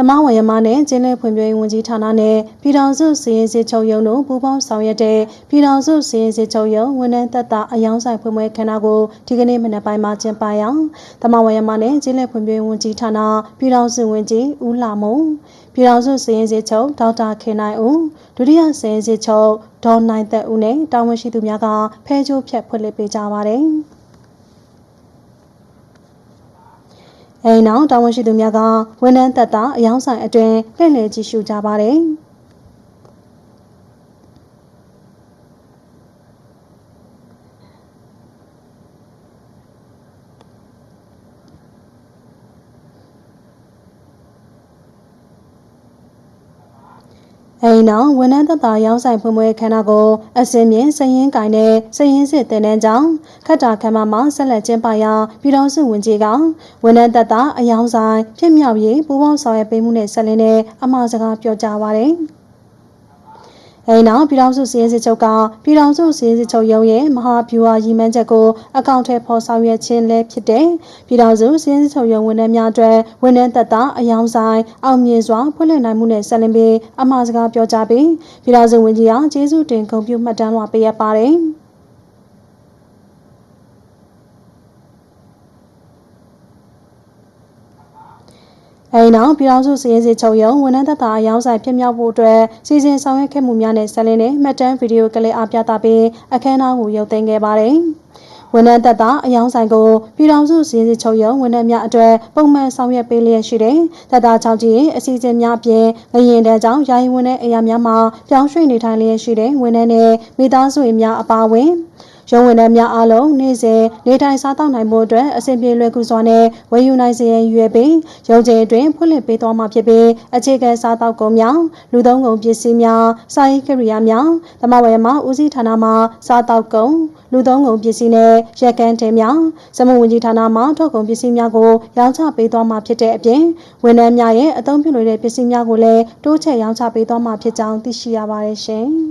တမဝရမနဲ့ကျင်းလဲဖွံ့ဖြိုးရေးဝန်ကြီးဌာနနဲ့ပြည်ထောင်စုစီရင်စစ်ချုပ်ရုံးတို့ပူးပေါင်းဆောင်ရွက်တဲ့ပြည်ထောင်စုစီရင်စစ်ချုပ်ရုံးဝန်ထမ်းသက်တာအယောင်းဆိုင်ဖွံ့ဖြိုးရေးခန္ဓာကိုဒီကနေ့မနက်ပိုင်းမှာကျင်းပရာတမဝရမနဲ့ကျင်းလဲဖွံ့ဖြိုးရေးဝန်ကြီးဌာနပြည်ထောင်စုဝန်ကြီးဦးလာမုံပြည်ထောင်စုစီရင်စစ်ချုပ်ဒေါက်တာခင်နိုင်ဦးဒုတိယစီရင်စစ်ချုပ်ဒေါ်နိုင်သက်ဦးနဲ့တာဝန်ရှိသူများကဖဲချိုးဖြတ်ဖွင့်လှစ်ပေးကြပါတယ်။ အဲနောက်တာဝန်ရှိသူများကဝန်ထမ်းသက်တာအယောင်းဆိုင်အတွင်လှည့်လည်ကြည့်ရှုကြပါတယ်။ အဲနောက်ဝန်ထမ်းသက်တာရောင်းဆိုင်ဖွံ့ဖြိုးရေးခန္ဓာကိုအစင်းမြင့်စရင်ကိုင်တဲ့စရင်စစ်တင်တန်းကြောင့်ခတ်တာခမ်းမမှာဆက်လက်ကျင်းပရာပြည်တော်စုဝင်ကြီးကဝန်ထမ်းသက်တာအယောင်းဆိုင်ဖြစ်မြောက်ရေးပူးပေါင်းဆောင်ရွက်ပေးမှုနဲ့ဆက်လင်းတဲ့အမှားစကားပြောကြားပါတယ်။ အဲနောက်ပြည်ထောင်စုစည်ရေးစစ်ချုပ်ကပြည်ထောင်စုစည်ရေးစစ်ချုပ်ရုံးရဲ့မဟာဗျူဟာရည်မှန်းချက်ကိုအကောင့်ထဲပေါ်ဆောင်ရွက်ခြင်းလည်းဖြစ်တဲ့ပြည်ထောင်စုစည်ရေးစစ်ချုပ်ရုံးဝန်ထမ်းများအတွက်ဝန်ထမ်းသက်သာအယောင်ဆိုင်အောင်မြင်စွာဖွင့်လှစ်နိုင်မှုနဲ့ဆက်လင်းပြီးအမှားစကားပြောကြားပြီးပြည်ထောင်စုဝန်ကြီးအားကျေးဇူးတင်ဂုဏ်ပြုမှတ်တမ်းလွှာပေးအပ်ပါတယ်။ အဲဒီနောက်ပြည်ထောင်စုစည်ရေးစီချုပ်ရုံဝန်ထမ်းသက်သာအယောင်းဆိုင်ဖြစ်မြောက်ဖို့အတွက်စီစဉ်ဆောင်ရွက်ခဲ့မှုများနဲ့ဆက်လင်းတဲ့မှတ်တမ်းဗီဒီယိုကလစ်အားပြသပြီးအခမ်းအနားကိုရုပ်သိမ်းခဲ့ပါတယ်။ဝန်ထမ်းသက်သာအယောင်းဆိုင်ကိုပြည်ထောင်စုစည်ရေးချုပ်ရုံဝန်ထမ်းများအတွက်ပုံမှန်ဆောင်ရွက်ပေးလျက်ရှိတဲ့သက်သာချောင်းကြီးအစီအစဉ်များအပြင်ငရင်တန်းကြောင့်ယာယီဝန်ထမ်းအရာများမှာပြောင်းရွှေ့နေထိုင်လျက်ရှိတဲ့ဝန်ထမ်းနဲ့မိသားစုဝင်များအပါအဝင် ရုံးဝန်ထမ်းများအားလုံးနေ့စဉ်နေထိုင်စားသောက်နိုင်မှုအတွက်အဆင်ပြေလွယ်ကူစွာနဲ့ဝယ်ယူနိုင်စေရန်ရွယ်ပြီးရုံးချိန်အတွင်းဖွင့်လှစ်ပေးသွားမှာဖြစ်ပြီးအခြေခံစားသောက်ကုန်များလူသုံးကုန်ပစ္စည်းများစာရေးကိရိယာများတမဝယ်မှာဦးစီးဌာနမှစားသောက်ကုန်လူသုံးကုန်ပစ္စည်းနဲ့ရက်ကန်တဲများစမုံဝင်ကြီးဌာနမှထုတ်ကုန်ပစ္စည်းများကိုရောင်းချပေးသွားမှာဖြစ်တဲ့အပြင်ဝန်ထမ်းများရဲ့အသုံးပြုနေတဲ့ပစ္စည်းများကိုလည်းတိုးချဲ့ရောင်းချပေးသွားမှာဖြစ်ကြောင်းသိရှိရပါတယ်ရှင်။